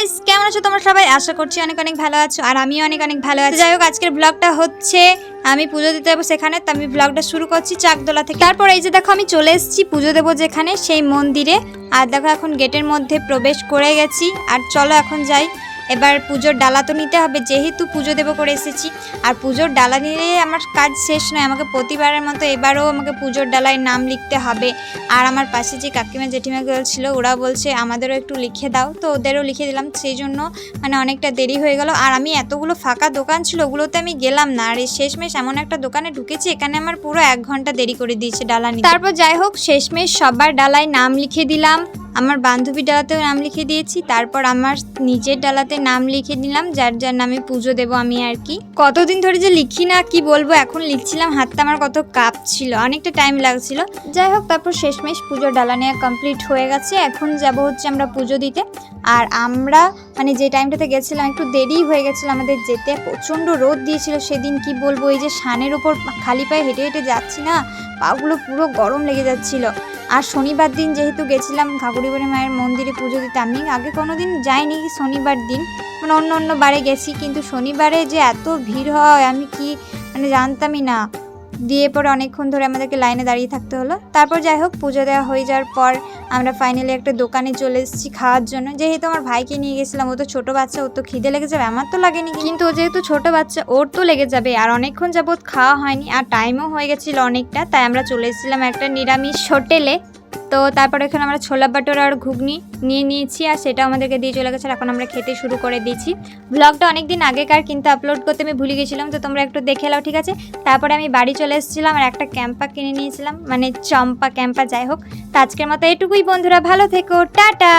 Guys কেমন আছো তোমরা সবাই? আশা করছি অনেক অনেক ভালো আছো আর আমিও অনেক অনেক ভালো আছি। যাই হোক, আজকের ব্লগটা হচ্ছে, আমি পুজো দিতে যাব সেখানে, তো আমি ব্লগটা শুরু করছি চাকদোলা থেকে। তারপর এই যে দেখো, আমি চলে এসেছি পুজো দেবো যেখানে, সেই মন্দিরে। আর দেখো, এখন গেটের মধ্যে প্রবেশ করে গেছি। আর চলো, এখন যাই। এবার পুজোর ডালা তো নিতে হবে, যেহেতু পুজো দেবো করে এসেছি। আর পুজোর ডালা নিলে আমার কাজ শেষ নয়, আমাকে প্রতিবারের মতো এবারও আমাকে পুজোর ডালায় নাম লিখতে হবে। আর আমার পাশে যে কাকিমা জেঠিমাগুলো ছিল ওরা বলছে, আমাদেরও একটু লিখে দাও। তো ওদেরও লিখে দিলাম, সেই জন্য মানে অনেকটা দেরি হয়ে গেল। আর আমি এতগুলো ফাঁকা দোকান ছিল, ওগুলোতে আমি গেলাম না। আর এই শেষমেশ এমন একটা দোকানে ঢুকেছি, এখানে আমার পুরো এক ঘণ্টা দেরি করে দিয়েছে ডালা নিতে। তারপর যাই হোক, শেষমেশ সবার ডালায় নাম লিখে দিলাম। আমার বান্ধবী ডালাতেও নাম লিখে দিয়েছি, তারপর আমার নিজের ডালাতে নাম লিখে দিলাম, যার যার নামে পুজো দেবো আমি আর কি। কতদিন ধরে যে লিখি না, কি বলব, এখন লিখছিলাম, হাতটা আমার কত কাপ ছিল অনেকটা টাইম লাগছিল। যাই হোক, তারপর শেষমেশ পুজোর ডালা নেওয়া কমপ্লিট হয়ে গেছে, এখন যাব হচ্ছে আমরা পুজো দিতে। আর আমরা মানে যে টাইমটাতে গেছিলাম, একটু দেরি হয়ে গেছিল আমাদের যেতে, প্রচণ্ড রোদ দিয়েছিল সেদিন, কি বলব, এই যে সানের উপর খালি পায়ে হেঁটে হেঁটে যাচ্ছি না, পাগুলো পুরো গরম লেগে যাচ্ছিল। আর শনিবার দিন যেহেতু গেছিলাম ঘাগুড়িবাড়ি মায়ের মন্দিরে পুজো দিতে, আমি আগে কোনো দিন যাইনি শনিবার দিন। মানে অন্য অন্য বারে গেছি, কিন্তু শনিবারে যে এত ভিড় হয়, আমি কি মানে জানতামই না। দিয়ে পরে অনেকক্ষণ ধরে আমাদেরকে লাইনে দাঁড়িয়ে থাকতে হলো। তারপর যাই হোক, পুজো দেওয়া হয়ে যাওয়ার পর আমরা ফাইনালি একটা দোকানে চলে এসেছি খাওয়ার জন্য। যেহেতু আমার ভাইকে নিয়ে গেছিলাম, ও তো ছোটো বাচ্চা, ওর তো খিদে লেগে যাবে, আমার তো লাগেনি। কিন্তু ও যেহেতু ছোটো বাচ্চা, ওর তো লেগে যাবে। আর অনেকক্ষণ যাবৎ খাওয়া হয়নি, আর টাইমও হয়ে গেছিল অনেকটা। তাই আমরা চলে এসেছিলাম একটা নিরামিষ হোটেলে। তো তারপর এখানে আমরা ছোলা বাটোরা আর ঘুগনি নিয়ে নিয়েছি আর সেটা আমাদেরকে দিয়ে চলে গেছে এখন আমরা খেতে শুরু করে দিয়েছি। ব্লগটা অনেক দিন আগেকার কিন্তু আপলোড করতে আমি ভুলে গেছিলাম, তো তোমরা একটু দেখে নাও, ঠিক আছে? তারপরে আমি বাড়ি চলে এসেছিলাম আর একটা ক্যাম্পা কিনে নিয়েছিলাম মানে চম্পা ক্যাম্পা, যাই হোক। তো আজকের মতো এটুকুই বন্ধুরা, ভালো থেকো, টাটা!